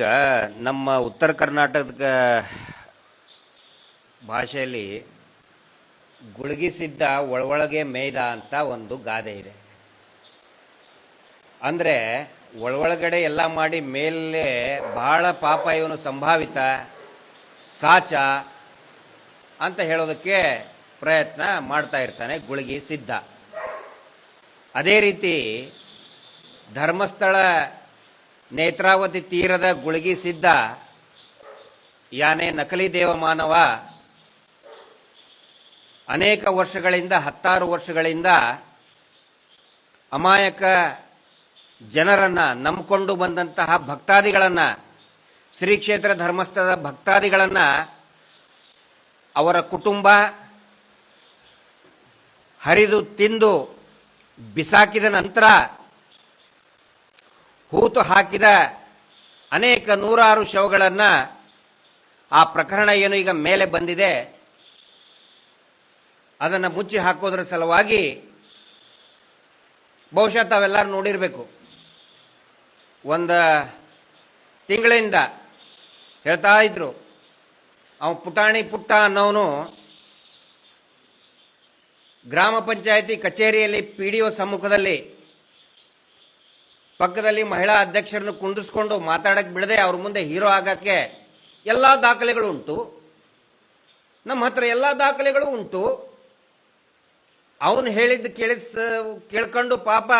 ಈಗ ನಮ್ಮ ಉತ್ತರ ಕರ್ನಾಟಕದ ಭಾಷೆಯಲ್ಲಿ ಗುಳುಗಿಸಿದ್ದ ಒಳೊಳಗೆ ಮೇಯ್ದ ಅಂತ ಒಂದು ಗಾದೆ ಇದೆ. ಅಂದರೆ ಒಳೊಳಗಡೆ ಎಲ್ಲ ಮಾಡಿ ಮೇಲೆ ಬಹಳ ಪಾಪ ಇವನು ಸಂಭಾವಿತ, ಸಾಚ ಅಂತ ಹೇಳೋದಕ್ಕೆ ಪ್ರಯತ್ನ ಮಾಡ್ತಾ ಇರ್ತಾನೆ ಗುಳಿಗಿ ಸಿದ್ಧ ಅದೇ ರೀತಿ ಧರ್ಮಸ್ಥಳ ನೇತ್ರಾವತಿ ತೀರದ ಗುಳಗಿಸಿದ್ದ ಯಾನೆ ನಕಲಿ ದೇವಮಾನವ. ಅನೇಕ ವರ್ಷಗಳಿಂದ, ಹತ್ತಾರು ವರ್ಷಗಳಿಂದ ಅಮಾಯಕ ಜನರನ್ನ ನಂಬಿಕೊಂಡು ಬಂದಂತಹ ಭಕ್ತಾದಿಗಳನ್ನು, ಶ್ರೀ ಕ್ಷೇತ್ರ ಧರ್ಮಸ್ಥಳದ ಭಕ್ತಾದಿಗಳನ್ನು ಅವರ ಕುಟುಂಬ ಹರಿದು ತಿಂದು ಬಿಸಾಕಿದ ನಂತರ ಹೂತು ಹಾಕಿದ ಅನೇಕ ನೂರಾರು ಶವಗಳನ್ನು ಆ ಪ್ರಕರಣ ಏನು ಈಗ ಮೇಲೆ ಬಂದಿದೆ, ಅದನ್ನು ಮುಚ್ಚಿ ಹಾಕೋದ್ರ ಸಲುವಾಗಿ ಬಹುಶಃ ತಾವೆಲ್ಲರೂ ನೋಡಿರಬೇಕು. ಒಂದು ತಿಂಗಳಿಂದ ಹೇಳ್ತಾ ಇದ್ರು, ಅವ ಪುಟಾಣಿ ಪುಟ್ಟ ಅನ್ನೋನು ಗ್ರಾಮ ಪಂಚಾಯತಿ ಕಚೇರಿಯಲ್ಲಿ ಪಿ ಡಿ ಒ ಸಮ್ಮುಖದಲ್ಲಿ ಪಕ್ಕದಲ್ಲಿ ಮಹಿಳಾ ಅಧ್ಯಕ್ಷರನ್ನು ಕುಂಡಿಸ್ಕೊಂಡು ಮಾತಾಡಕ್ಕೆ ಬಿಡದೆ ಅವ್ರ ಮುಂದೆ ಹೀರೋ ಆಗಕ್ಕೆ ಎಲ್ಲ ದಾಖಲೆಗಳು ಉಂಟು. ನಮ್ಮ ಹತ್ರ ಎಲ್ಲ ದಾಖಲೆಗಳು ಉಂಟು. ಅವನು ಹೇಳಿದ್ದು ಕೇಳಿಸ್, ಕೇಳ್ಕೊಂಡು ಪಾಪ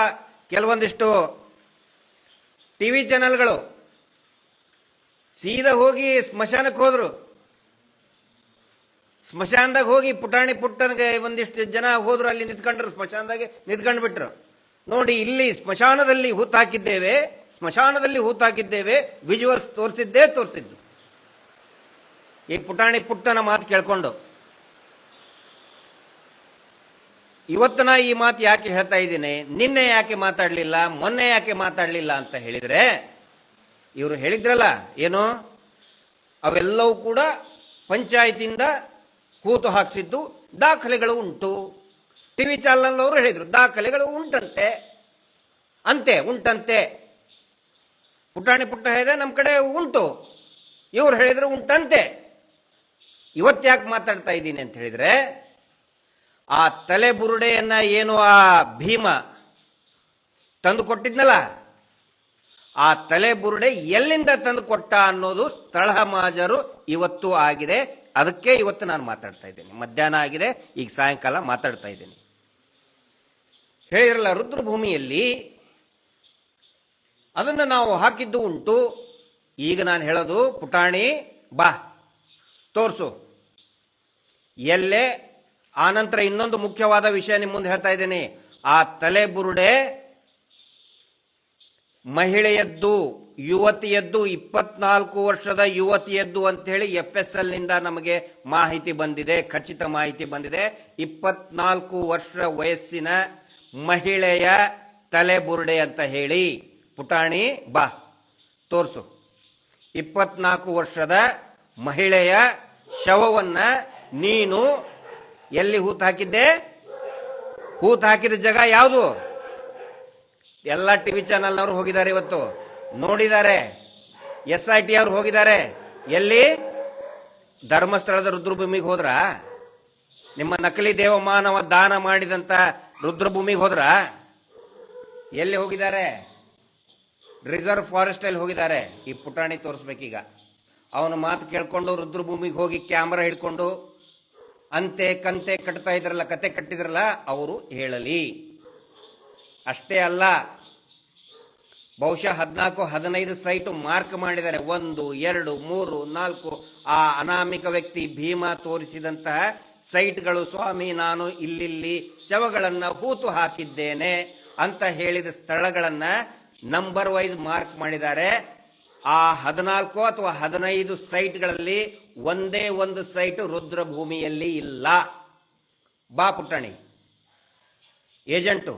ಕೆಲವೊಂದಿಷ್ಟು ಟಿ ವಿ ಚಾನೆಲ್ಗಳು ಸೀದಾ ಹೋಗಿ ಸ್ಮಶಾನಕ್ಕೆ ಹೋದರು. ಸ್ಮಶಾನದಾಗ ಹೋಗಿ ಪುಟಾಣಿ ಪುಟ್ಟನಿಗೆ ಒಂದಿಷ್ಟು ಜನ ಹೋದ್ರು, ಅಲ್ಲಿ ನಿಂತ್ಕೊಂಡ್ರು, ಸ್ಮಶಾನದಾಗೆ ನಿಂತ್ಕೊಂಡು ಬಿಟ್ರು ನೋಡಿ, ಇಲ್ಲಿ ಸ್ಮಶಾನದಲ್ಲಿ ಹೂತಾಕಿದ್ದೇವೆ ಸ್ಮಶಾನದಲ್ಲಿ ಹೂತಾಕಿದ್ದೇವೆ ವಿಜುವಲ್ಸ್ ತೋರಿಸಿದ್ದೇ ತೋರಿಸಿದ್ದು. ಈ ಪುಟಾಣಿ ಪುಟ್ಟನ ಮಾತು ಕೇಳ್ಕೊಂಡು. ಇವತ್ತು ಈ ಮಾತು ಯಾಕೆ ಹೇಳ್ತಾ ಇದ್ದೀನಿ? ನಿನ್ನೆ ಯಾಕೆ ಮಾತಾಡಲಿಲ್ಲ, ಮೊನ್ನೆ ಯಾಕೆ ಮಾತಾಡಲಿಲ್ಲ ಅಂತ ಹೇಳಿದರೆ, ಇವರು ಹೇಳಿದ್ರಲ್ಲ, ಏನು? ಅವೆಲ್ಲವೂ ಕೂಡ ಪಂಚಾಯತಿಂದ ಕೂತು ಹಾಕಿಸಿದ್ದು, ದಾಖಲೆಗಳು ಉಂಟು. ಟಿ ವಿ ಚಾನಲ್ನವರು ಹೇಳಿದರು, ದಾಖಲೆಗಳು ಉಂಟಂತೆ. ಅಂತೆ, ಉಂಟಂತೆ. ಪುಟಾಣಿ ಪುಟ್ಟ ಹೇಳಿದೆ ನಮ್ಮ ಕಡೆ ಉಂಟು. ಇವ್ರು ಹೇಳಿದರು ಉಂಟಂತೆ. ಇವತ್ತು ಯಾಕೆ ಮಾತಾಡ್ತಾ ಇದ್ದೀನಿ ಅಂತ ಹೇಳಿದರೆ, ಆ ತಲೆ ಬುರುಡೆಯನ್ನು ಏನು ಆ ಭೀಮ ತಂದು ಕೊಟ್ಟಿದ್ನಲ್ಲ, ಆ ತಲೆ ಬುರುಡೆ ಎಲ್ಲಿಂದ ತಂದು ಕೊಟ್ಟ ಅನ್ನೋದು ಸ್ಥಳ ಮಾಜರು ಇವತ್ತು ಆಗಿದೆ. ಅದಕ್ಕೆ ಇವತ್ತು ನಾನು ಮಾತಾಡ್ತಾ ಇದ್ದೀನಿ. ಮಧ್ಯಾಹ್ನ ಆಗಿದೆ, ಈಗ ಸಾಯಂಕಾಲ ಮಾತಾಡ್ತಾ ಇದ್ದೀನಿ. ಹೇಳಿರಲ್ಲ ರುದ್ರಭೂಮಿಯಲ್ಲಿ ಅದನ್ನು ನಾವು ಹಾಕಿದ್ದು ಉಂಟು. ಈಗ ನಾನು ಹೇಳೋದು, ಪುಟಾಣಿ, ಬಾ, ತೋರಿಸು. ಎಲ್ಲೇ ಆನಂತರ ಇನ್ನೊಂದು ಮುಖ್ಯವಾದ ವಿಷಯ ನಿಮ್ಮ ಮುಂದೆ ಹೇಳ್ತಾ ಇದ್ದೇನೆ. ಆ ತಲೆ ಬುರುಡೆ ಮಹಿಳೆಯದ್ದು, ಯುವತಿಯದ್ದು, ಇಪ್ಪತ್ನಾಲ್ಕು ವರ್ಷದ ಯುವತಿಯದ್ದು ಅಂತ ಹೇಳಿ ಎಫ್ ಎಸ್ ಎಲ್ನಿಂದ ನಮಗೆ ಮಾಹಿತಿ ಬಂದಿದೆ, ಖಚಿತ ಮಾಹಿತಿ ಬಂದಿದೆ. ಇಪ್ಪತ್ನಾಲ್ಕು ವರ್ಷ ವಯಸ್ಸಿನ ಮಹಿಳೆಯ ತಲೆ ಬುರುಡೆ ಅಂತ ಹೇಳಿ, ಪುಟಾಣಿ, ಬಾ, ತೋರಿಸು. ಇಪ್ಪತ್ನಾಲ್ಕು ವರ್ಷದ ಮಹಿಳೆಯ ಶವವನ್ನ ನೀನು ಎಲ್ಲಿ ಹೂತು ಹಾಕಿದ್ದೆ? ಹೂತು ಹಾಕಿದ ಜಾಗ ಯಾವುದು? ಎಲ್ಲ ಟಿ ಟಿವಿ ಚಾನಲ್ನವರು ಹೋಗಿದ್ದಾರೆ ಇವತ್ತು. ನೋಡಿದ್ದಾರೆ. ಎಸ್ ಐ ಟಿ ಅವರು ಹೋಗಿದ್ದಾರೆ. ಎಲ್ಲಿ? ಧರ್ಮಸ್ಥಳದ ರುದ್ರಭೂಮಿಗೆ ಹೋದ್ರ? ನಿಮ್ಮ ನಕಲಿ ದೇವಮಾನವ ದಾನ ಮಾಡಿದಂತ ರುದ್ರಭೂಮಿಗೆ ಹೋದ್ರ? ಎಲ್ಲಿ ಹೋಗಿದ್ದಾರೆ? ರಿಸರ್ವ್ ಫಾರೆಸ್ಟ್ ಅಲ್ಲಿ ಹೋಗಿದ್ದಾರೆ. ಈ ಪುಟಾಣಿ ತೋರಿಸ್ಬೇಕೀಗ. ಅವನ ಮಾತು ಕೇಳ್ಕೊಂಡು ರುದ್ರಭೂಮಿಗೆ ಹೋಗಿ ಕ್ಯಾಮ್ರಾ ಹಿಡ್ಕೊಂಡು ಅಂತೆ ಕಂತೆ ಕಟ್ತಾ ಇದ್ರಲ್ಲ, ಕತೆ ಕಟ್ಟಿದ್ರಲ್ಲ, ಅವರು ಹೇಳಲಿ. ಅಷ್ಟೇ ಅಲ್ಲ, ಬಹುಶಃ ಹದಿನಾಲ್ಕು, ಹದಿನೈದು ಸೈಟು ಮಾರ್ಕ್ ಮಾಡಿದ್ದಾರೆ. ಒಂದು, ಎರಡು, ಮೂರು, ನಾಲ್ಕು, ಆ ಅನಾಮಿಕ ವ್ಯಕ್ತಿ ಭೀಮ ತೋರಿಸಿದಂತಹ ಸೈಟ್ಗಳು, ಸ್ವಾಮಿ, ನಾನು ಇಲ್ಲಿಲ್ಲಿ ಶವಗಳನ್ನು ಹೂತು ಹಾಕಿದ್ದೇನೆ ಅಂತ ಹೇಳಿದ ಸ್ಥಳಗಳನ್ನು ನಂಬರ್ ವೈಸ್ ಮಾರ್ಕ್ ಮಾಡಿದ್ದಾರೆ. ಆ ಹದಿನಾಲ್ಕು ಅಥವಾ ಹದಿನೈದು ಸೈಟ್ಗಳಲ್ಲಿ ಒಂದೇ ಒಂದು ಸೈಟ್ ರುದ್ರಭೂಮಿಯಲ್ಲಿ ಇಲ್ಲ. ಬಾ ಪುಟ್ಟಣಿ. ಏಜೆಂಟು.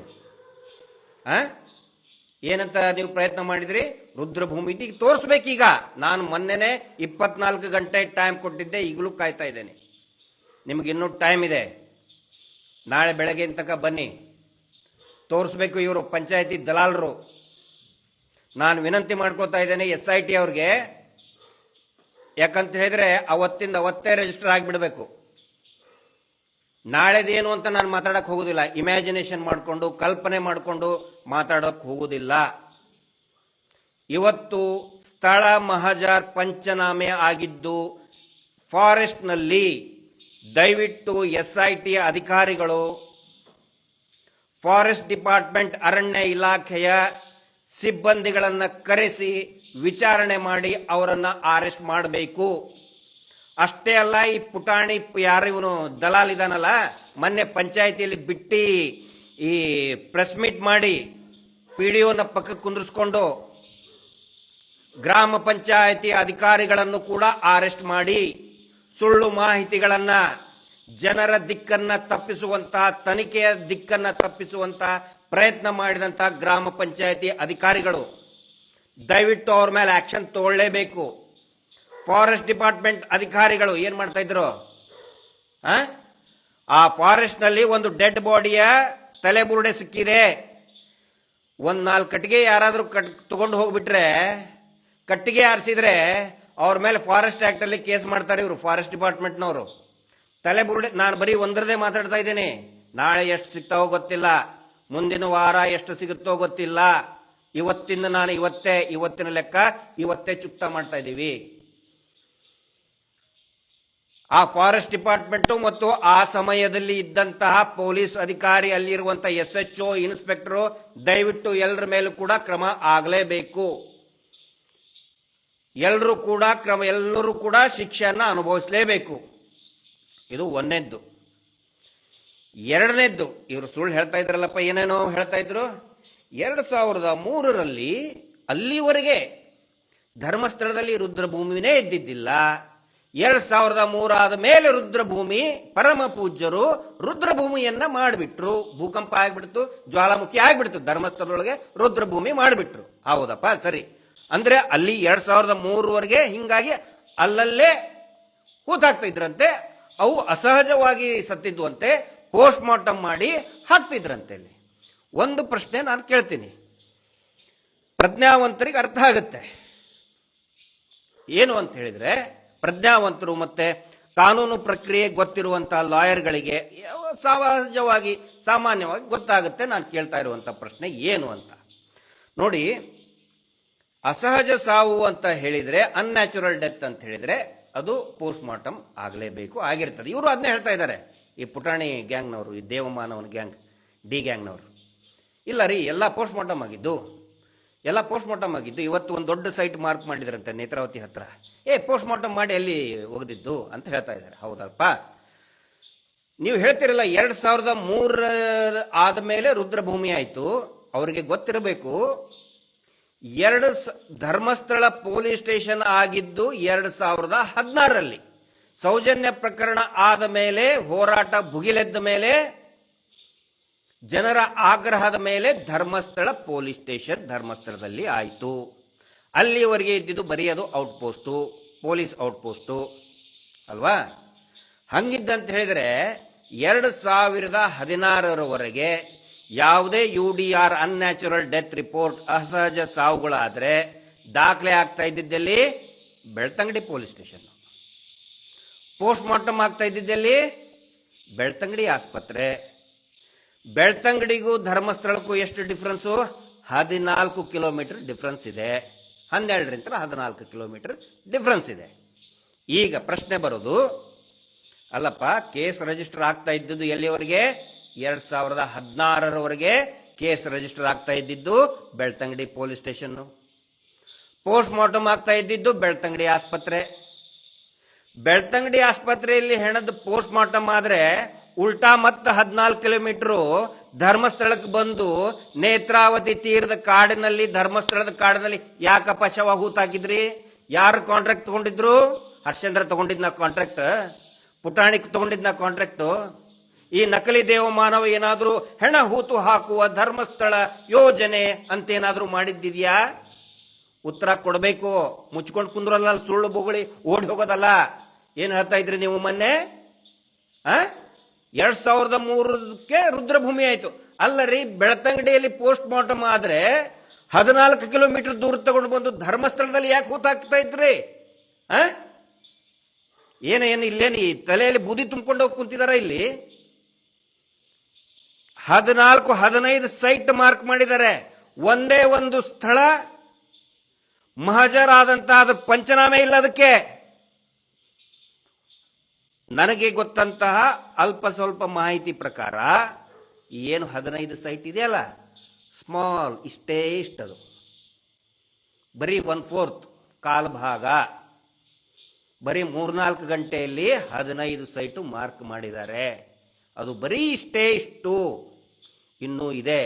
ಏನಂತ ನೀವು ಪ್ರಯತ್ನ ಮಾಡಿದ್ರಿ? ರುದ್ರಭೂಮಿ ತೋರಿಸ್ಬೇಕೀಗ. ನಾನು ಮೊನ್ನೆನೆ ಇಪ್ಪತ್ನಾಲ್ಕು ಗಂಟೆ ಟೈಮ್ ಕೊಟ್ಟಿದ್ದೆ, ಈಗಲೂ ಕಾಯ್ತಾ ಇದ್ದೇನೆ. ನಿಮಗೆ ಇನ್ನೂ ಟೈಮ್ ಇದೆ. ನಾಳೆ ಬೆಳಗ್ಗೆ ತನಕ ಬನ್ನಿ. ತೋರಿಸ್ಬೇಕು ಇವರು ಪಂಚಾಯತಿ ದಲಾಲರು. ನಾನು ವಿನಂತಿ ಮಾಡ್ಕೋತಾ ಇದ್ದೇನೆ ಎಸ್ ಐ ಟಿ ಅವ್ರಿಗೆ. ಯಾಕಂತ ಹೇಳಿದ್ರೆ ಅವತ್ತಿಂದ ಅವತ್ತೇ ರಿಜಿಸ್ಟರ್ ಆಗಿಬಿಡಬೇಕು. ನಾಳೆದೇನು ಅಂತ ನಾನು ಮಾತಾಡಕ್ಕೆ ಹೋಗೋದಿಲ್ಲ. ಇಮ್ಯಾಜಿನೇಷನ್ ಮಾಡಿಕೊಂಡು, ಕಲ್ಪನೆ ಮಾಡಿಕೊಂಡು ಮಾತಾಡೋಕ್ಕೆ ಹೋಗೋದಿಲ್ಲ. ಇವತ್ತು ಸ್ಥಳ ಮಹಜಾರ್ ಪಂಚನಾಮೆ ಆಗಿದ್ದು ಫಾರೆಸ್ಟ್ನಲ್ಲಿ ದಯವಿಟ್ಟು ಎಸ್ ಐ ಟಿ ಅಧಿಕಾರಿಗಳು, ಫಾರೆಸ್ಟ್ ಡಿಪಾರ್ಟ್ಮೆಂಟ್ ಅರಣ್ಯ ಇಲಾಖೆಯ ಸಿಬ್ಬಂದಿಗಳನ್ನು ಕರೆಸಿ ವಿಚಾರಣೆ ಮಾಡಿ ಅವರನ್ನು ಅರೆಸ್ಟ್ ಮಾಡಬೇಕು. ಅಷ್ಟೇ ಅಲ್ಲ, ಈ ಪುಟಾಣಿ ಯಾರು ದಲಾಲ್ ಇದಾನಲ್ಲ, ಮೊನ್ನೆ ಪಂಚಾಯತಿಯಲ್ಲಿ ಬಿಟ್ಟು ಈ ಪ್ರೆಸ್ ಮೀಟ್ ಮಾಡಿ ಪಿ ಡಿ ಒನ ಪಕ್ಕಕ್ಕೆ ಕುಂದಿರಿಸ್ಕೊಂಡು ಗ್ರಾಮ ಪಂಚಾಯತಿ ಅಧಿಕಾರಿಗಳನ್ನು ಕೂಡ ಅರೆಸ್ಟ್ ಮಾಡಿ. ಸುಳ್ಳು ಮಾಹಿತಿಗಳನ್ನ, ಜನರ ದಿಕ್ಕನ್ನ ತಪ್ಪಿಸುವಂತಹ ತನಿಖೆಯ ದಿಕ್ಕನ್ನ ತಪ್ಪಿಸುವಂತಹ ಪ್ರಯತ್ನ ಮಾಡಿದಂತಹ ಗ್ರಾಮ ಪಂಚಾಯತಿ ಅಧಿಕಾರಿಗಳು, ದಯವಿಟ್ಟು ಅವ್ರ ಮೇಲೆ ಆಕ್ಷನ್ ತಗೊಳ್ಳೇಬೇಕು. ಫಾರೆಸ್ಟ್ ಡಿಪಾರ್ಟ್ಮೆಂಟ್ ಅಧಿಕಾರಿಗಳು ಏನ್ ಮಾಡ್ತಾ ಇದ್ರು? ಆ? ಫಾರೆಸ್ಟ್ನಲ್ಲಿ ಒಂದು ಡೆಡ್ ಬಾಡಿಯ ತಲೆಬುರುಡೆ ಸಿಕ್ಕಿದೆ. ಒಂದ್ ನಾಲ್ಕು ಕಟ್ಟಿಗೆ ಯಾರಾದರೂ ಕಟ್, ತಗೊಂಡು ಹೋಗ್ಬಿಟ್ರೆ, ಕಟ್ಟಿಗೆ ಆರಿಸಿದ್ರೆ ಅವ್ರ ಮೇಲೆ ಫಾರೆಸ್ಟ್ ಆಕ್ಟ್ ಅಲ್ಲಿ ಕೇಸ್ ಮಾಡ್ತಾರೆ ಇವರು, ಫಾರೆಸ್ಟ್ ಡಿಪಾರ್ಟ್ಮೆಂಟ್ನವರು. ತಲೆ ಬುರುಡೆ, ನಾನು ಬರೀ ಒಂದರದೇ ಮಾತಾಡ್ತಾ ಇದ್ದೇನೆ. ನಾಳೆ ಎಷ್ಟು ಸಿಗ್ತಾವೋ ಗೊತ್ತಿಲ್ಲ. ಮುಂದಿನ ವಾರ ಎಷ್ಟು ಸಿಗುತ್ತೋ ಗೊತ್ತಿಲ್ಲ. ಇವತ್ತಿಂದ ನಾನು ಇವತ್ತೇ, ಇವತ್ತಿನ ಲೆಕ್ಕ ಇವತ್ತೇ ಚುಕ್ತ ಮಾಡ್ತಾ ಇದ್ದೀವಿ. ಆ ಫಾರೆಸ್ಟ್ ಡಿಪಾರ್ಟ್ಮೆಂಟ್ ಮತ್ತು ಆ ಸಮಯದಲ್ಲಿ ಇದ್ದಂತಹ ಪೊಲೀಸ್ ಅಧಿಕಾರಿ ಅಲ್ಲಿರುವಂತಹ ಎಸ್ ಎಚ್ ಒ, ಇನ್ಸ್ಪೆಕ್ಟರ್ ದಯವಿಟ್ಟು ಎಲ್ಲರ ಮೇಲೂ ಕೂಡ ಕ್ರಮ ಆಗಲೇಬೇಕು. ಎಲ್ಲರೂ ಕೂಡ ಕ್ರಮ, ಎಲ್ಲರೂ ಕೂಡ ಶಿಕ್ಷೆಯನ್ನು ಅನುಭವಿಸಲೇಬೇಕು. ಇದು ಒಂದನೇದ್ದು. ಎರಡನೇದ್ದು, ಇವರು ಸುಳ್ಳು ಹೇಳ್ತಾ ಇದ್ರಲ್ಲಪ್ಪ, ಏನೇನೋ ಹೇಳ್ತಾ ಇದ್ರು. ಎರಡು ಸಾವಿರದ ಮೂರರಲ್ಲಿ ಅಲ್ಲಿವರೆಗೆ ಧರ್ಮಸ್ಥಳದಲ್ಲಿ ರುದ್ರಭೂಮಿನೇ ಇದ್ದಿದ್ದಿಲ್ಲ. ಎರಡು ಸಾವಿರದ ಮೂರಾದ ಮೇಲೆ ರುದ್ರಭೂಮಿ, ಪರಮ ಪೂಜ್ಯರು ರುದ್ರಭೂಮಿಯನ್ನ ಮಾಡಿಬಿಟ್ರು. ಭೂಕಂಪ ಆಗ್ಬಿಡ್ತು, ಜ್ವಾಲಾಮುಖಿ ಆಗ್ಬಿಡ್ತು, ಧರ್ಮಸ್ಥಳದೊಳಗೆ ರುದ್ರಭೂಮಿ ಮಾಡಿಬಿಟ್ರು. ಹೌದಪ್ಪ, ಸರಿ. ಅಂದ್ರೆ ಅಲ್ಲಿ ಎರಡ್ ಸಾವಿರದ ಮೂರವರೆಗೆ ಹಿಂಗಾಗಿ ಅಲ್ಲಲ್ಲೇ ಕೂತಾಗ್ತಾ ಇದ್ರಂತೆ. ಅವು ಅಸಹಜವಾಗಿ ಸತ್ತಿದ್ವಂತೆ ಪೋಸ್ಟ್ ಮಾರ್ಟಮ್ ಮಾಡಿ ಹಾಕ್ತಿದ್ರಂತೆ ಅಲ್ಲಿ. ಒಂದು ಪ್ರಶ್ನೆ ನಾನು ಕೇಳ್ತೀನಿ. ಪ್ರಜ್ಞಾವಂತರಿಗೆ ಅರ್ಥ ಆಗುತ್ತೆ. ಏನು ಅಂತ ಹೇಳಿದ್ರೆ, ಪ್ರಜ್ಞಾವಂತರು ಮತ್ತೆ ಕಾನೂನು ಪ್ರಕ್ರಿಯೆ ಗೊತ್ತಿರುವಂತಹ ಲಾಯರ್ಗಳಿಗೆ ಸಹಜವಾಗಿ ಸಾಮಾನ್ಯವಾಗಿ ಗೊತ್ತಾಗುತ್ತೆ ನಾನು ಕೇಳ್ತಾ ಇರುವಂತ ಪ್ರಶ್ನೆ ಏನು ಅಂತ. ನೋಡಿ ಅಸಹಜ ಸಾವು ಅಂತ ಹೇಳಿದ್ರೆ ಅನ್ಯಾಚುರಲ್ ಡೆತ್ ಅಂತ ಹೇಳಿದ್ರೆ, ಅದು ಪೋಸ್ಟ್ ಮಾರ್ಟಮ್ ಆಗಲೇಬೇಕು, ಆಗಿರ್ತದೆ. ಇವರು ಅದನ್ನೇ ಹೇಳ್ತಾ ಇದ್ದಾರೆ. ಈ ಪುಟಾಣಿ ಗ್ಯಾಂಗ್ನವರು, ಈ ದೇವಮಾನವನ ಗ್ಯಾಂಗ್, ಡಿ ಗ್ಯಾಂಗ್ನವರು. ಇಲ್ಲ ರೀ, ಎಲ್ಲ ಪೋಸ್ಟ್ ಮಾರ್ಟಮ್ ಆಗಿದ್ದು. ಎಲ್ಲ ಪೋಸ್ಟ್ ಮಾರ್ಟಮ್ ಆಗಿದ್ದು. ಇವತ್ತು ಒಂದು ದೊಡ್ಡ ಸೈಟ್ ಮಾರ್ಕ್ ಮಾಡಿದ್ರಂತೆ ನೇತ್ರಾವತಿ ಹತ್ರ. ಏ ಪೋಸ್ಟ್ ಮಾರ್ಟಮ್ ಮಾಡಿ ಅಲ್ಲಿ ಒಗೆದಿದ್ದು ಅಂತ ಹೇಳ್ತಾ ಇದ್ದಾರೆ. ಹೌದಲ್ಪ? ನೀವು ಹೇಳ್ತಿರಲ್ಲ, ಎರಡು ಸಾವಿರದ ಮೂರ ಆದ ಮೇಲೆ ರುದ್ರಭೂಮಿ ಆಯಿತು. ಅವರಿಗೆ ಗೊತ್ತಿರಬೇಕು ಎರಡು ಧರ್ಮಸ್ಥಳ ಪೊಲೀಸ್ ಸ್ಟೇಷನ್ ಆಗಿದ್ದು ಎರಡು ಸಾವಿರದ ಹದಿನಾರರಲ್ಲಿ. ಸೌಜನ್ಯ ಪ್ರಕರಣ ಆದ ಮೇಲೆ, ಹೋರಾಟ ಭುಗಿಲೆದ್ದ ಮೇಲೆ, ಜನರ ಆಗ್ರಹದ ಮೇಲೆ ಧರ್ಮಸ್ಥಳ ಪೊಲೀಸ್ ಸ್ಟೇಷನ್ ಧರ್ಮಸ್ಥಳದಲ್ಲಿ ಆಯಿತು. ಅಲ್ಲಿವರೆಗೆ ಇದ್ದಿದ್ದು ಬರೀ ಅದು out post police out post ಅಲ್ವಾ? ಹಂಗಿದ್ದಂತ ಹೇಳಿದರೆ, ಎರಡು ಸಾವಿರದ ಹದಿನಾರರವರೆಗೆ ಯಾವುದೇ U D R unnatural death report ಅಸಹಜ ಸಾವುಗಳಾದರೆ ದಾಖಲೆ ಆಗ್ತಾ ಇದ್ದಿದ್ದಲ್ಲಿ Belthangady police station. Post mortem ಆಗ್ತಾ ಇದ್ದಿದ್ದಲ್ಲಿ ಬೆಳ್ತಂಗಡಿ ಆಸ್ಪತ್ರೆ. ಬೆಳ್ತಂಗಡಿಗೂ ಧರ್ಮಸ್ಥಳಕ್ಕೂ ಎಷ್ಟು ಡಿಫ್ರೆನ್ಸು ಹದಿನಾಲ್ಕು ಕಿಲೋಮೀಟರ್ ಡಿಫ್ರೆನ್ಸ್ ಇದೆ. ಹನ್ನೆರಡರಿಂದ ಹದಿನಾಲ್ಕು ಕಿಲೋಮೀಟರ್ ಡಿಫ್ರೆನ್ಸ್ ಇದೆ. ಈಗ ಪ್ರಶ್ನೆ ಬರೋದು, ಅಲ್ಲಪ್ಪ, ಕೇಸ್ ರಿಜಿಸ್ಟರ್ ಆಗ್ತಾ ಇದ್ದಿದ್ದು ಎಲ್ಲಿವರೆಗೆ? ಎರಡ್ ಸಾವಿರದ ಹದಿನಾರರವರೆಗೆ ಕೇಸ್ ರಿಜಿಸ್ಟರ್ ಆಗ್ತಾ ಇದ್ದಿದ್ದು Belthangady police station. Post mortem ಆಗ್ತಾ ಇದ್ದಿದ್ದು ಬೆಳ್ತಂಗಡಿ ಆಸ್ಪತ್ರೆ. ಬೆಳ್ತಂಗಡಿ ಆಸ್ಪತ್ರೆಯಲ್ಲಿ ಹೆಣದ ಪೋಸ್ಟ್ ಮಾರ್ಟಮ್ ಆದ್ರೆ ಉಲ್ಟಾ ಮತ್ತೆ ಹದಿನಾಲ್ಕು ಕಿಲೋಮೀಟರ್ ಧರ್ಮಸ್ಥಳಕ್ಕೆ ಬಂದು ನೇತ್ರಾವತಿ ತೀರದ ಕಾಡಿನಲ್ಲಿ, ಧರ್ಮಸ್ಥಳದ ಕಾಡಿನಲ್ಲಿ ಯಾಕಪ್ಪ ಶವ ಹೂತಾಕಿದ್ರಿ? ಯಾರು ಕಾಂಟ್ರಾಕ್ಟ್ ತಗೊಂಡಿದ್ರು? ಹರ್ಷೇಂದ್ರ ತಗೊಂಡಿದ್ನ ಕಾಂಟ್ರಾಕ್ಟ್ ಪುಟಾಣಿ ತಗೊಂಡಿದ್ನ ಕಾಂಟ್ರಾಕ್ಟ್ ಈ ನಕಲಿ ದೇವಮಾನವ ಏನಾದರೂ ಹೆಣ ಹೂತು ಹಾಕುವ ಧರ್ಮಸ್ಥಳ ಯೋಜನೆ ಅಂತ ಮಾಡಿದ್ದಿದೆಯಾ? ಉತ್ತರ ಕೊಡಬೇಕು. ಮುಚ್ಕೊಂಡು ಕುಂದ್ರಲ್ಲ, ಸುಳ್ಳು ಬೊಗಳಿ ಓಡಿ ಹೋಗೋದಲ್ಲ. ಏನು ಹೇಳ್ತಾ ಇದ್ರಿ ನೀವು ಮೊನ್ನೆ? ಆ? ಎರಡ್ ಸಾವಿರದ ಮೂರಕ್ಕೆ ರುದ್ರಭೂಮಿ ಆಯ್ತು. ಅಲ್ಲ ರೀ ಬೆಳ್ತಂಗಡಿಯಲ್ಲಿ ಪೋಸ್ಟ್ ಮಾರ್ಟಮ್ ಆದ್ರೆ ಹದಿನಾಲ್ಕು ಕಿಲೋಮೀಟರ್ ದೂರ ತಗೊಂಡು ಬಂದು ಧರ್ಮಸ್ಥಳದಲ್ಲಿ ಯಾಕೆ ಹೂತಾಕ್ತಾ ಇದ್ರಿ? ಆ? ಏನು ಏನು ಇಲ್ಲೇನು ಈ ತಲೆಯಲ್ಲಿ ಬೂದಿ ತುಂಬಿಕೊಂಡು ಹೋಗಿ ಕುಂತಿದಾರ ಇಲ್ಲಿ? ಹದಿನಾಲ್ಕು, ಹದಿನೈದು ಸೈಟ್ ಮಾರ್ಕ್ ಮಾಡಿದ್ದಾರೆ. ಒಂದೇ ಒಂದು ಸ್ಥಳ ಮಹಜರಾದಂತಹ ಅದು ಪಂಚನಾಮೆ ಇಲ್ಲ ಅದಕ್ಕೆ ನನಗೆ ಗೊತ್ತಂತಹ ಅಲ್ಪ ಸ್ವಲ್ಪ ಮಾಹಿತಿ ಪ್ರಕಾರ ಏನು ಹದಿನೈದು ಸೈಟ್ ಇದೆಯಲ್ಲ? ಸ್ಮಾಲ್, ಇಷ್ಟೇ ಇಷ್ಟದು. ಬರೀ ಒನ್ ಫೋರ್ತ್ ಕಾಲ್ ಭಾಗ ಬರೀ ಮೂರ್ನಾಲ್ಕು ಗಂಟೆಯಲ್ಲಿ ಹದಿನೈದು ಸೈಟು ಮಾರ್ಕ್ ಮಾಡಿದ್ದಾರೆ. ಅದು ಬರೀ ಇಷ್ಟೇ ಇಷ್ಟು. ಇನ್ನೂ ಇದೆ.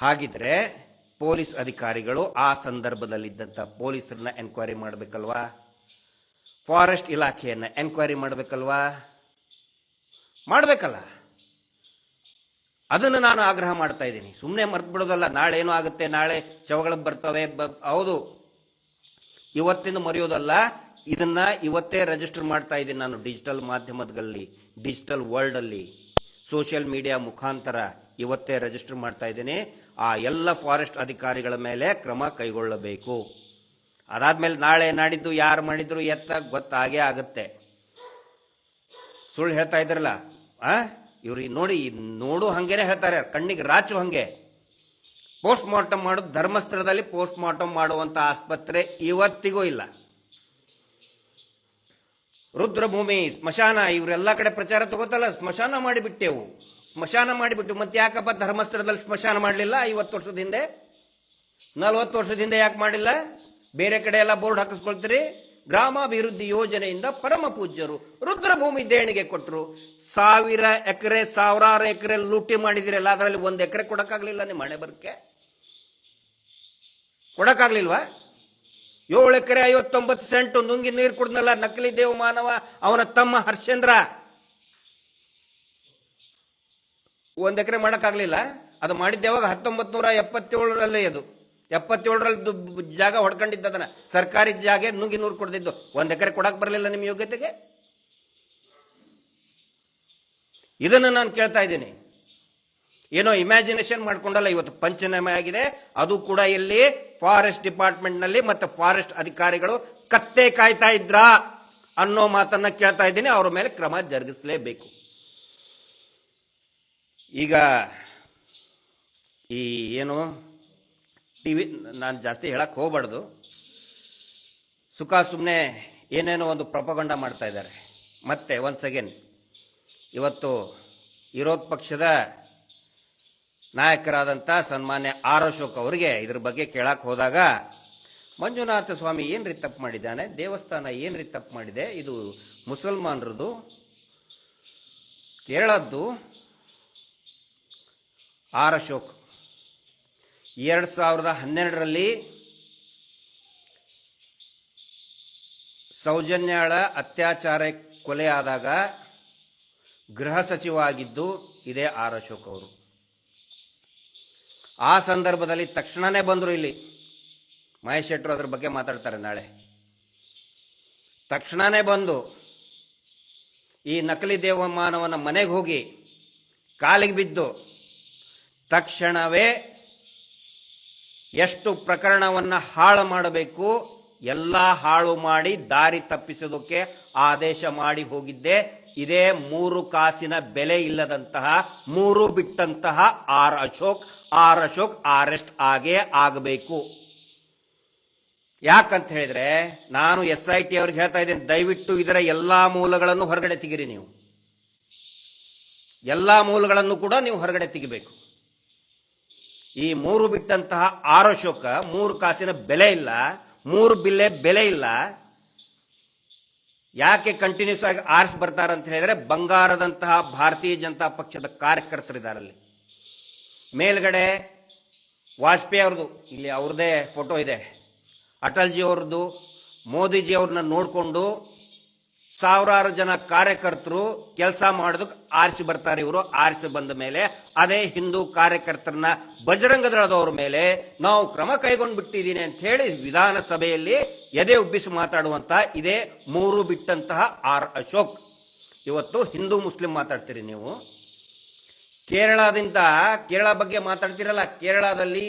ಹಾಗಿದ್ರೆ ಪೊಲೀಸ್ ಅಧಿಕಾರಿಗಳು ಆ ಸಂದರ್ಭದಲ್ಲಿದ್ದಂಥ ಪೊಲೀಸರನ್ನ ಎನ್ಕ್ವೈರಿ ಮಾಡಬೇಕಲ್ವಾ? ಫಾರೆಸ್ಟ್ ಇಲಾಖೆಯನ್ನ ಎನ್ಕ್ವೈರಿ ಮಾಡಬೇಕಲ್ವಾ? ಮಾಡಬೇಕಲ್ಲ. ಅದನ್ನು ನಾನು ಆಗ್ರಹ ಮಾಡ್ತಾ ಇದ್ದೀನಿ. ಸುಮ್ಮನೆ ಮರ್ತು ಬಿಡೋದಲ್ಲ ನಾಳೆ ಏನೂ ಆಗುತ್ತೆ, ನಾಳೆ ಶವಗಳು ಬರ್ತವೆ ಹೌದು. ಇವತ್ತಿನ ಮರೆಯೋದಲ್ಲ, ಇದನ್ನ ಇವತ್ತೇ ರಿಜಿಸ್ಟರ್ ಮಾಡ್ತಾ ಇದ್ದೀನಿ ನಾನು ಡಿಜಿಟಲ್ ಮಾಧ್ಯಮದಲ್ಲಿ ಡಿಜಿಟಲ್ ವರ್ಲ್ಡ್ ಅಲ್ಲಿ. ಸೋಷಿಯಲ್ ಮೀಡಿಯಾ ಮುಖಾಂತರ ಇವತ್ತೇ ರಿಜಿಸ್ಟರ್ ಮಾಡ್ತಾ ಇದ್ದೀನಿ. ಆ ಎಲ್ಲ ಫಾರೆಸ್ಟ್ ಅಧಿಕಾರಿಗಳ ಮೇಲೆ ಕ್ರಮ ಕೈಗೊಳ್ಳಬೇಕು. ಅದಾದ್ಮೇಲೆ ನಾಳೆ ನಾಡಿದ್ದು ಯಾರು ಮಾಡಿದ್ರು ಎತ್ತ ಗೊತ್ತಾಗೇ ಆಗುತ್ತೆ. ಸುಳ್ಳು ಹೇಳ್ತಾ ಇದ್ರಲ್ಲ, ಆ? ಇವ್ರು ನೋಡಿ ನೋಡು ಹಂಗೇನೆ ಹೇಳ್ತಾರೆ, ಕಣ್ಣಿಗೆ ರಾಚು ಹಂಗೆ. ಪೋಸ್ಟ್ ಮಾರ್ಟಮ್ ಮಾಡೋದು ಧರ್ಮಸ್ಥಳದಲ್ಲಿ ಪೋಸ್ಟ್ ಮಾರ್ಟಮ್ ಮಾಡುವಂತ ಆಸ್ಪತ್ರೆ ಇವತ್ತಿಗೂ ಇಲ್ಲ. ರುದ್ರಭೂಮಿ, ಸ್ಮಶಾನ, ಇವರೆಲ್ಲ ಕಡೆ ಪ್ರಚಾರ ತಗೋತಲ್ಲ, ಸ್ಮಶಾನ ಮಾಡಿಬಿಟ್ಟೆವು. ಸ್ಮಶಾನ ಮಾಡಿಬಿಟ್ಟು ಮತ್ತೆ ಯಾಕಪ್ಪ ಧರ್ಮಸ್ಥಳದಲ್ಲಿ ಸ್ಮಶಾನ ಮಾಡಲಿಲ್ಲ? ಐವತ್ತು ವರ್ಷದ ಹಿಂದೆ? ನಲವತ್ತು ವರ್ಷದ ಹಿಂದೆ ಯಾಕೆ ಮಾಡಿಲ್ಲ ಬೇರೆ ಕಡೆ ಎಲ್ಲ ಬೋರ್ಡ್ ಹಾಕಿಸ್ಕೊಳ್ತೀರಿ? ಗ್ರಾಮಾಭಿವೃದ್ಧಿ ಯೋಜನೆಯಿಂದ ಪರಮ ಪೂಜ್ಯರು ರುದ್ರಭೂಮಿ ದೇಣಿಗೆ ಕೊಟ್ಟರು ಸಾವಿರ ಎಕರೆ, ಸಾವಿರಾರು ಎಕರೆ ಲೂಟಿ ಮಾಡಿದಿರಲ್ಲ, ಅದರಲ್ಲಿ ಒಂದು ಎಕರೆ ಕೊಡಕ್ಕಾಗ್ಲಿಲ್ಲ ನಿಮ್ಮ ಹಣೆ ಬರಕ್ಕೆ ಕೊಡಕ್ಕಾಗ್ಲಿಲ್ವಾ? ಏಳು ಎಕರೆ ಐವತ್ತೊಂಬತ್ತು ಸೆಂಟು ನುಂಗಿ ನೀರು ಕುಡ್ದಲ್ಲ ನಕಲಿ ದೇವ ಮಾನವ, ಅವನ ತಮ್ಮ ಹರ್ಷೇಂದ್ರ. ಒಂದು ಎಕರೆ ಮಾಡೋಕ್ಕಾಗಲಿಲ್ಲ. ಅದು ಮಾಡಿದ್ದೇವಾಗ ಯಾವಾಗ ಹತ್ತೊಂಬತ್ ನೂರ ಎಪ್ಪತ್ತೇಳರಲ್ಲೇ ಅದು. ಎಪ್ಪತ್ತೇಳರಲ್ಲಿ ಜಾಗ ಹೊಡ್ಕೊಂಡಿದ್ದದನ್ನ ಸರ್ಕಾರಿ ಜಾಗ ನುಂಗಿ ನೂರು ಕೊಡ್ದಿದ್ದು. ಒಂದು ಎಕರೆ ಕೊಡಕ್ ಬರಲಿಲ್ಲ ನಿಮ್ಮ ಯೋಗ್ಯತೆಗೆ? ಇದನ್ನು ನಾನು ಕೇಳ್ತಾ ಇದ್ದೀನಿ. ಏನೋ ಇಮ್ಯಾಜಿನೇಷನ್ ಮಾಡ್ಕೊಂಡಲ್ಲ ಇವತ್ತು ಪಂಚನಾಮೆ ಆಗಿದೆ. ಅದು ಕೂಡ ಇಲ್ಲಿ ಫಾರೆಸ್ಟ್ ಡಿಪಾರ್ಟ್ಮೆಂಟ್ನಲ್ಲಿ ಮತ್ತೆ ಫಾರೆಸ್ಟ್ ಅಧಿಕಾರಿಗಳು ಕತ್ತೆ ಕಾಯ್ತಾ ಇದ್ರಾ ಅನ್ನೋ ಮಾತನ್ನ ಕೇಳ್ತಾ ಇದ್ದೀನಿ. ಅವರ ಮೇಲೆ ಕ್ರಮ ಜರುಗಿಸಲೇಬೇಕು. ಈಗ ಈ ಏನು ಟಿ ವಿ ನಾನು ಜಾಸ್ತಿ ಹೇಳಕ್ಕೆ ಹೋಗ್ಬಾರ್ದು. ಸುಖ ಸುಮ್ಮನೆ ಏನೇನೋ ಒಂದು ಪ್ರಪಗಂಡ ಮಾಡ್ತಾ ಇದ್ದಾರೆ. ಮತ್ತೆ ಒನ್ಸ್ ಅಗೇನ್ ಇವತ್ತು ವಿರೋಧ ಪಕ್ಷದ ನಾಯಕರಾದಂಥ ಸನ್ಮಾನ್ಯ ಆರ್ ಅಶೋಕ್ ಅವರಿಗೆ ಇದ್ರ ಬಗ್ಗೆ ಕೇಳಕ್ಕೆ ಹೋದಾಗ, ಮಂಜುನಾಥ ಸ್ವಾಮಿ ಏನ್ರಿ ತಪ್ಪು ಮಾಡಿದ್ದಾನೆ? ದೇವಸ್ಥಾನ ಏನ್ರಿ ತಪ್ಪು ಮಾಡಿದೆ? ಇದು ಮುಸಲ್ಮಾನರದು ಕೇರಳದ್ದು. ಆರ್ ಅಶೋಕ್, ಎರಡು ಸಾವಿರದ ಹನ್ನೆರಡರಲ್ಲಿ ಸೌಜನ್ಯಾಳ ಅತ್ಯಾಚಾರ ಕೊಲೆ ಆದಾಗ ಗೃಹ ಸಚಿವ ಆಗಿದ್ದು ಇದೇ ಆರ್ ಅಶೋಕ್ ಅವರು. ಆ ಸಂದರ್ಭದಲ್ಲಿ ತಕ್ಷಣನೇ ಬಂದರು ಇಲ್ಲಿ. ಮಹೇಶ್ ಶೆಟ್ಟರು ಅದ್ರ ಬಗ್ಗೆ ಮಾತಾಡ್ತಾರೆ ನಾಳೆ. ತಕ್ಷಣನೇ ಬಂದು ಈ ನಕಲಿ ದೇವಮಾನವನ ಮನೆಗೆ ಹೋಗಿ ಕಾಲಿಗೆ ಬಿದ್ದು ತಕ್ಷಣವೇ ಎಷ್ಟು ಪ್ರಕರಣವನ್ನು ಹಾಳು ಮಾಡಬೇಕು, ಎಲ್ಲ ಹಾಳು ಮಾಡಿ ದಾರಿ ತಪ್ಪಿಸೋದಕ್ಕೆ ಆದೇಶ ಮಾಡಿ ಹೋಗಿದ್ದೆ ಇದೇ ಮೂರು ಕಾಸಿನ ಬೆಲೆ ಇಲ್ಲದಂತಹ, ಮೂರು ಬಿಟ್ಟಂತಹ R Ashok R Ashok arrest ಆಗೇ ಆಗಬೇಕು. ಯಾಕಂತ ಹೇಳಿದ್ರೆ, ನಾನು ಎಸ್ ಐ ಟಿ ಅವ್ರಿಗೆ ಹೇಳ್ತಾ ಇದ್ದೇನೆ, ದಯವಿಟ್ಟು ಇದರ ಎಲ್ಲಾ ಮೂಲಗಳನ್ನು ಹೊರಗಡೆ ತೆಗಿರಿ ನೀವು. ಎಲ್ಲಾ ಮೂಲಗಳನ್ನು ಕೂಡ ನೀವು ಹೊರಗಡೆ ತೆಗಿಬೇಕು. ಈ ಮೂರು ಬಿಟ್ಟಂತಹ ಆರ್ ಅಶೋಕ, ಮೂರು ಕಾಸಿನ ಬೆಲೆ ಇಲ್ಲ, ಮೂರು ಬಿಲ್ಲೆ ಬೆಲೆ ಇಲ್ಲ ಯಾಕೆ ಕಂಟಿನ್ಯೂಸ್ ಆಗಿ ಆರ್ಸ್ ಬರ್ತಾರೆ ಅಂತ ಹೇಳಿದ್ರೆ ಬಂಗಾರದಂತಹ ಭಾರತೀಯ ಜನತಾ ಪಕ್ಷದ ಕಾರ್ಯಕರ್ತರಿದ್ದಾರಲ್ಲಿ ಮೇಲ್ಗಡೆ ವಾಜಪೇಯಿ ಅವ್ರದ್ದು, ಇಲ್ಲಿ ಅವ್ರದ್ದೇ ಫೋಟೋ ಇದೆ. ಅಟಲ್ಜಿ ಅವ್ರದ್ದು, ಮೋದಿಜಿ ಅವ್ರನ್ನ ನೋಡಿಕೊಂಡು ಸಾವಿರಾರು ಜನ ಕಾರ್ಯಕರ್ತರು ಕೆಲಸ ಮಾಡೋದಕ್ಕೆ ಆರಿಸಿ ಬರ್ತಾರೆ ಇವರು, ಆರಿಸಿ ಬಂದ ಮೇಲೆ ಅದೇ ಹಿಂದೂ ಕಾರ್ಯಕರ್ತರನ್ನ ಬಜರಂಗದಳದವ್ರ ಮೇಲೆ ನಾವು ಕ್ರಮ ಕೈಗೊಂಡು ಬಿಟ್ಟಿದ್ದೀನಿ ಅಂತ ಹೇಳಿ ವಿಧಾನಸಭೆಯಲ್ಲಿ ಎದೆ ಉಬ್ಬಿಸಿ ಮಾತಾಡುವಂತ ಇದೇ ಮೂರು ಬಿಟ್ಟಂತಹ ಆರ್ ಅಶೋಕ್. ಇವತ್ತು ಹಿಂದೂ ಮುಸ್ಲಿಂ ಮಾತಾಡ್ತೀರಿ ನೀವು. ಕೇರಳದಿಂದ, ಕೇರಳ ಬಗ್ಗೆ ಮಾತಾಡ್ತಿರಲ್ಲ, ಕೇರಳದಲ್ಲಿ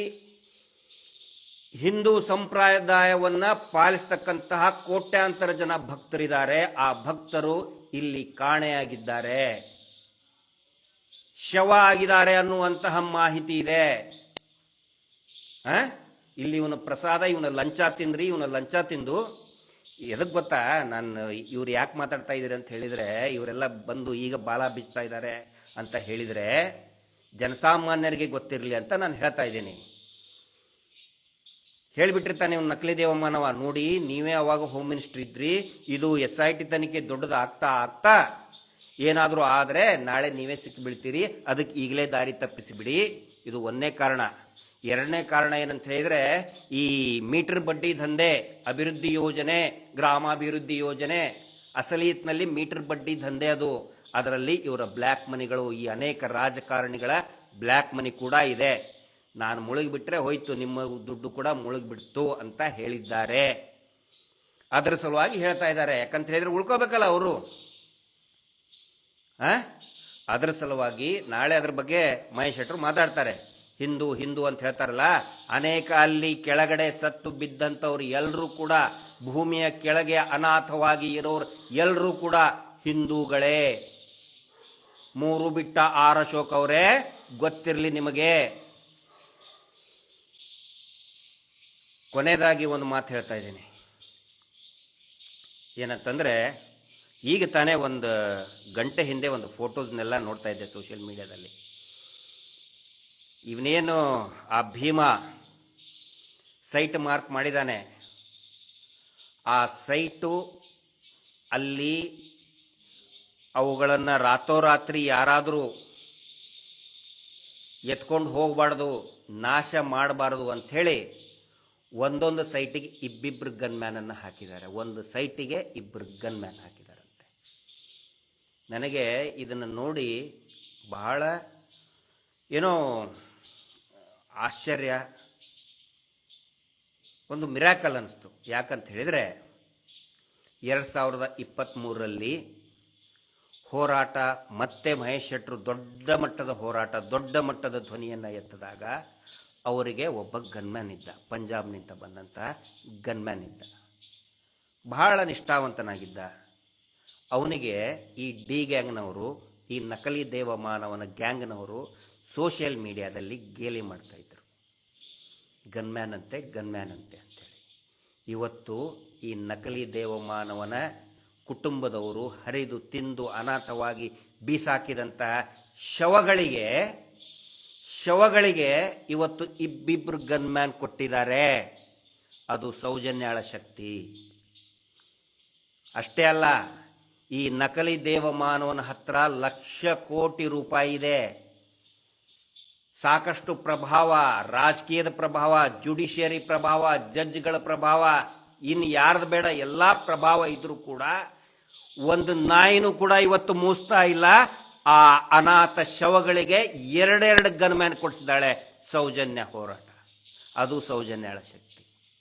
ಹಿಂದೂ ಸಂಪ್ರದಾಯವನ್ನ ಪಾಲಿಸ್ತಕ್ಕಂತಹ ಕೋಟ್ಯಾಂತರ ಜನ ಭಕ್ತರಿದ್ದಾರೆ. ಆ ಭಕ್ತರು ಇಲ್ಲಿ ಕಾಣೆಯಾಗಿದ್ದಾರೆ. ಶವ ಆಗಿದ್ದಾರೆ ಅನ್ನುವಂತಹ ಮಾಹಿತಿ ಇದೆ? ಇಲ್ಲಿ ಇವನ ಪ್ರಸಾದ, ಇವನ ಲಂಚ ತಿಂದ್ರಿ, ಇವನ ಲಂಚ ತಿಂದು. ಎದಕ್ಕೆ ಗೊತ್ತಾ? ನಾನು ಇವ್ರು ಯಾಕೆ ಮಾತಾಡ್ತಾ ಇದ್ದೀರಿ ಅಂತ ಹೇಳಿದ್ರೆ, ಇವರೆಲ್ಲ ಬಂದು ಈಗ ಬಾಲ ಬಿಚ್ತಾ ಇದ್ದಾರೆ ಅಂತ ಹೇಳಿದ್ರೆ, ಜನಸಾಮಾನ್ಯರಿಗೆ ಗೊತ್ತಿರಲಿ ಅಂತ ನಾನು ಹೇಳ್ತಾ ಇದ್ದೀನಿ. ಹೇಳಿಬಿಟ್ಟಿರ್ತಾನೆ ಇವ್ನು ನಕಲಿ ದೇವಮಾನವ. ನೋಡಿ, ನೀವೇ ಅವಾಗ ಹೋಮ್ ಮಿನಿಸ್ಟರ್ ಇದ್ರಿ, ಇದು ಎಸ್ ಐ ಟಿ ತನಿಖೆ ದೊಡ್ಡದು ಆಗ್ತಾ ಆಗ್ತಾ ಏನಾದರೂ ಆದರೆ ನಾಳೆ ನೀವೇ ಸಿಕ್ಕಿಬಿಡ್ತೀರಿ ಅದಕ್ಕೆ ಈಗಲೇ ದಾರಿ ತಪ್ಪಿಸಿಬಿಡಿ. ಇದು ಒಂದನೇ ಕಾರಣ. ಎರಡನೇ ಕಾರಣ ಏನಂತ ಹೇಳಿದರೆ, ಈ ಮೀಟರ್ ಬಡ್ಡಿ ದಂಧೆ, ಅಭಿವೃದ್ಧಿ ಯೋಜನೆ, ಗ್ರಾಮಾಭಿವೃದ್ಧಿ ಯೋಜನೆ, ಅಸಲೀತ್ನಲ್ಲಿ ಮೀಟರ್ ಬಡ್ಡಿ ದಂಧೆ ಅದು. ಅದರಲ್ಲಿ ಇವರ ಬ್ಲ್ಯಾಕ್ ಮನಿಗಳು, ಈ ಅನೇಕ ರಾಜಕಾರಣಿಗಳ ಬ್ಲ್ಯಾಕ್ ಮನಿ ಕೂಡ ಇದೆ. ನಾನು ಮುಳುಗಿಬಿಟ್ರೆ ಹೋಯ್ತು, ನಿಮ್ಮ ದುಡ್ಡು ಕೂಡ ಮುಳುಗಿಬಿಡ್ತು ಅಂತ ಹೇಳಿದ್ದಾರೆ. ಅದರ ಸಲುವಾಗಿ ಹೇಳ್ತಾ ಇದ್ದಾರೆ. ಯಾಕಂತ ಹೇಳಿದ್ರೆ ಉಳ್ಕೋಬೇಕಲ್ಲ ಅವರು? ಅದರ ಸಲುವಾಗಿ ನಾಳೆ ಅದ್ರ ಬಗ್ಗೆ ಮಹೇಶ್ ಶೆಟ್ಟರು ಮಾತಾಡ್ತಾರೆ. ಹಿಂದೂ ಹಿಂದೂ ಅಂತ ಹೇಳ್ತಾರಲ್ಲ, ಅನೇಕ ಅಲ್ಲಿ ಕೆಳಗಡೆ ಸತ್ತು ಬಿದ್ದಂಥವ್ರು ಎಲ್ಲರೂ ಕೂಡ, ಭೂಮಿಯ ಕೆಳಗೆ ಅನಾಥವಾಗಿ ಇರೋರು ಎಲ್ಲರೂ ಕೂಡ ಹಿಂದೂಗಳೇ. ಮೂರು ಬಿಟ್ಟ ಆರ್ ಅಶೋಕ್ ಅವರೇ, ಗೊತ್ತಿರಲಿ ನಿಮಗೆ. ಕೊನೆಯದಾಗಿ ಒಂದು ಮಾತು ಹೇಳ್ತಾ ಇದ್ದೀನಿ. ಏನಂತಂದರೆ, ಈಗ ತಾನೇ ಒಂದು ಗಂಟೆ ಹಿಂದೆ ಒಂದು ಫೋಟೋಸ್ನೆಲ್ಲ ನೋಡ್ತಾ ಇದ್ದೆ ಸೋಷಿಯಲ್ ಮೀಡಿಯಾದಲ್ಲಿ. ಇವನೇನು ಆ ಭೀಮ ಸೈಟ್ ಮಾರ್ಕ್ ಮಾಡಿದ್ದಾನೆ ಆ ಸೈಟು ಅಲ್ಲಿ ಅವುಗಳನ್ನು ರಾತ್ರೋರಾತ್ರಿ ಯಾರಾದರೂ ಎತ್ಕೊಂಡು ಹೋಗಬಾರ್ದು, ನಾಶ ಮಾಡಬಾರ್ದು ಅಂಥೇಳಿ ಒಂದೊಂದು ಸೈಟಿಗೆ ಇಬ್ಬಿಬ್ರು ಗನ್ ಮ್ಯಾನನ್ನು ಹಾಕಿದ್ದಾರೆ. ಒಂದು ಸೈಟಿಗೆ ಇಬ್ಬರು ಗನ್ ಮ್ಯಾನ್ ಹಾಕಿದಾರಂತೆ ನನಗೆ ಇದನ್ನು ನೋಡಿ ಬಹಳ ಏನೋ ಆಶ್ಚರ್ಯ, ಒಂದು ಮಿರಾಕಲ್ ಅನಿಸ್ತು. ಯಾಕಂತ ಹೇಳಿದರೆ, ಎರಡು ಸಾವಿರದ ಇಪ್ಪತ್ತ್ಮೂರರಲ್ಲಿ ಹೋರಾಟ, ಮತ್ತೆ ಮಹೇಶ್ ಶೆಟ್ಟರು ದೊಡ್ಡ ಮಟ್ಟದ ಹೋರಾಟ, ದೊಡ್ಡ ಮಟ್ಟದ ಧ್ವನಿಯನ್ನು ಎತ್ತದಾಗ ಅವರಿಗೆ ಒಬ್ಬ ಗನ್ಮ್ಯಾನ್ ಇದ್ದ ಪಂಜಾಬ್ನಿಂದ ಬಂದಂಥ ಗನ್ಮ್ಯಾನ್ ಇದ್ದ. ಬಹಳ ನಿಷ್ಠಾವಂತನಾಗಿದ್ದ. ಅವನಿಗೆ ಈ ಡಿ ಗ್ಯಾಂಗ್ನವರು, ಈ ನಕಲಿ ದೇವಮಾನವನ ಗ್ಯಾಂಗ್ನವರು ಸೋಷಿಯಲ್ ಮೀಡಿಯಾದಲ್ಲಿ ಗೇಲಿ ಮಾಡ್ತಾಯಿದ್ರು ಗನ್ಮ್ಯಾನ್ ಅಂತೆ ಗನ್ಮ್ಯಾನ್ ಅಂತೆ ಅಂತೇಳಿ. ಇವತ್ತು ಈ ನಕಲಿ ದೇವಮಾನವನ ಕುಟುಂಬದವರು ಹರಿದು ತಿಂದು ಅನಾಥವಾಗಿ ಬೀಸಾಕಿದಂತಹ ಶವಗಳಿಗೆ ಶವಗಳಿಗೆ ಇವತ್ತು ಇಬ್ಬಿಬ್ರು ಗನ್ಮ್ಯಾನ್ ಕೊಟ್ಟಿದ್ದಾರೆ. ಅದು ಸೌಜನ್ಯಾಳ ಶಕ್ತಿ. ಅಷ್ಟೇ ಅಲ್ಲ, ಈ ನಕಲಿ ದೇವಮಾನವನ ಹತ್ರ ಲಕ್ಷ ಕೋಟಿ ರೂಪಾಯಿ ಇದೆ. ಸಾಕಷ್ಟು ಪ್ರಭಾವ, ರಾಜಕೀಯದ ಪ್ರಭಾವ, ಜುಡಿಷಿಯರಿ ಪ್ರಭಾವ, ಜಡ್ಜ್ಗಳ ಪ್ರಭಾವ ಇನ್ನು ಯಾರ್ದು ಬೇಡ ಎಲ್ಲ ಪ್ರಭಾವ ಇದ್ರೂ ಕೂಡ ಒಂದು ನಾಯಿನೂ ಕೂಡ ಇವತ್ತು ಮೂಸ್ತಾ ಇಲ್ಲ. ಆ ಅನಾಥ ಶವಗಳಿಗೆ ಎರಡೆರಡು ಗನ್ಮ್ಯಾನ್ ಕೊಡಿಸಿದ್ದಾಳೆ. ಸೌಜನ್ಯ ಹೋರಾಟ. ಅದು ಸೌಜನ್ಯಳ ಶಕ್ತಿ